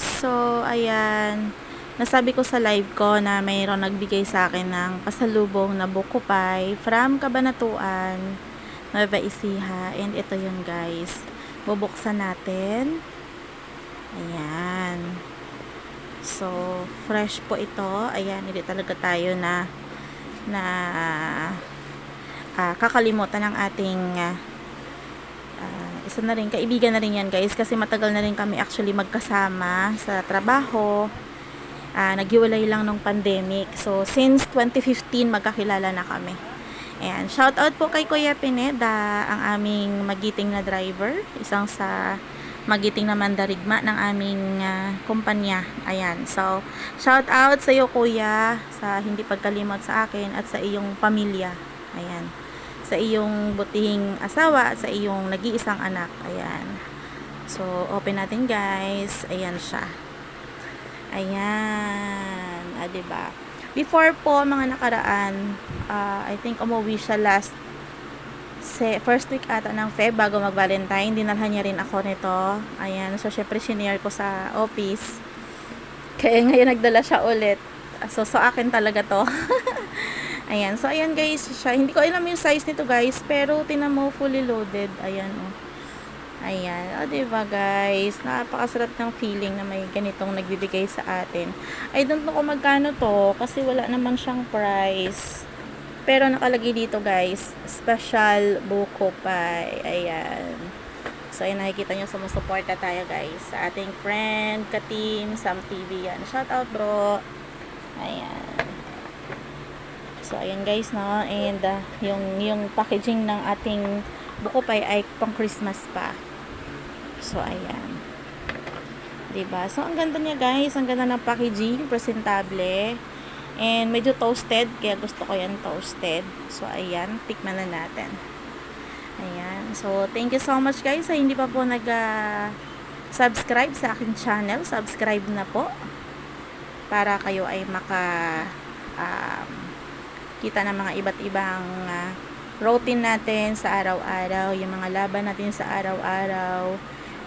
so ayan, nasabi ko sa live ko na mayroon nagbigay sa akin ng pasalubong na buko pie from Kabanatuan, Nueva Ecija. And ito yun guys, bubuksan natin. Ayan. So, fresh po ito. Ayan, hindi talaga tayo na na ah, kakalimutan ng ating Ah, isa na rin, kaibigan na rin yan guys kasi matagal na rin kami actually magkasama sa trabaho. Ah, naghiwalay lang nung pandemic. So since 2015 magkakilala na kami. Ayan, shout out po kay Kuya Pineda ang aming magiting na driver. Isang sa magiting na mandarigma ng aming ah, kumpanya. Ayan, so shout out sa iyo kuya sa hindi pagkalimot sa akin at sa iyong pamilya. Ayan sa iyong butihing asawa at sa iyong nag-iisang anak. Ayan. So, open natin guys. Ayan siya. Ayan. Ah, diba? Before po, mga nakaraan, ah, I think umuwi siya last se first week ata ng Feb bago mag-Valentine. Dinalhan niya rin ako nito. Ayan. So, syempre, shinare ko sa office. Kaya ngayon nagdala siya ulit. So, so akin talaga to. Ayan. So, ayan guys siya. Hindi ko alam yung size nito guys. Pero, tinan mo, fully loaded. Ayan, oh. Ayan. O, diba guys? Napakasarap ng feeling na may ganitong nagbibigay sa atin. I don't know kung magkano to. Kasi wala naman siyang price. Pero, nakalagay dito guys. Special buko pie. Ayan. So, ayan, nakikita nyo, sumusuporta tayo guys. Sa ating friend, ka-team, Sam TV. Yan. Shout out bro. Ayan. So, ayan guys, no? And, uh, yung, yung packaging ng ating buko pie ay pang Christmas pa. So, ayan. 'Di ba So, ang ganda niya guys. Ang ganda ng packaging. Presentable. And, medyo toasted. Kaya gusto ko yan toasted. So, ayan. Tikman na natin. Ayan. So, thank you so much guys. Sa hindi pa po nag uh, subscribe sa aking channel. Subscribe na po. Para kayo ay maka um, kita ng mga iba't ibang uh, routine natin sa araw-araw, yung mga laban natin sa araw-araw,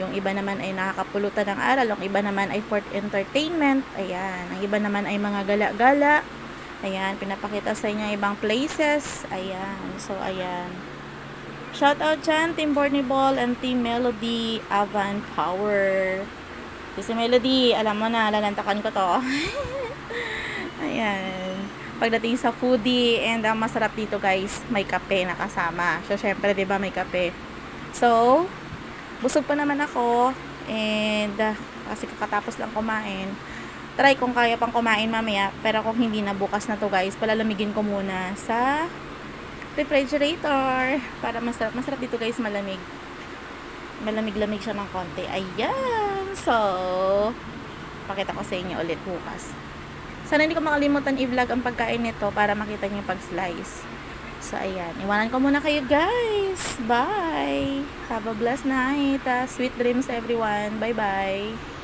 yung iba naman ay nakakapulutan ng aral, yung iba naman ay for entertainment, ayan, ang iba naman ay mga gala-gala, ayan, pinapakita sa inyo ibang places, ayan, so ayan. Shout out dyan, Team Borny Ball and Team Melody Avant Power. Si Melody, alam mo na, lalantakan ko to. ayan pagdating sa foodie and ang masarap dito guys may kape na kasama. So syempre di ba may kape? So busog pa naman ako and uh, kasi kakatapos lang kumain. Try kung kaya pang kumain mamaya pero kung hindi na bukas na to guys palalamigin ko muna sa refrigerator para masarap masarap dito guys malamig. Malamig-lamig siya ng konti. Ayan! So pakita ko sa inyo ulit bukas sana hindi ko makalimutan i-vlog ang pagkain nito para makita niyo yung pag-slice. So, ayan. Iwanan ko muna kayo, guys. Bye! Have a blessed night. Uh, sweet dreams, everyone. Bye-bye.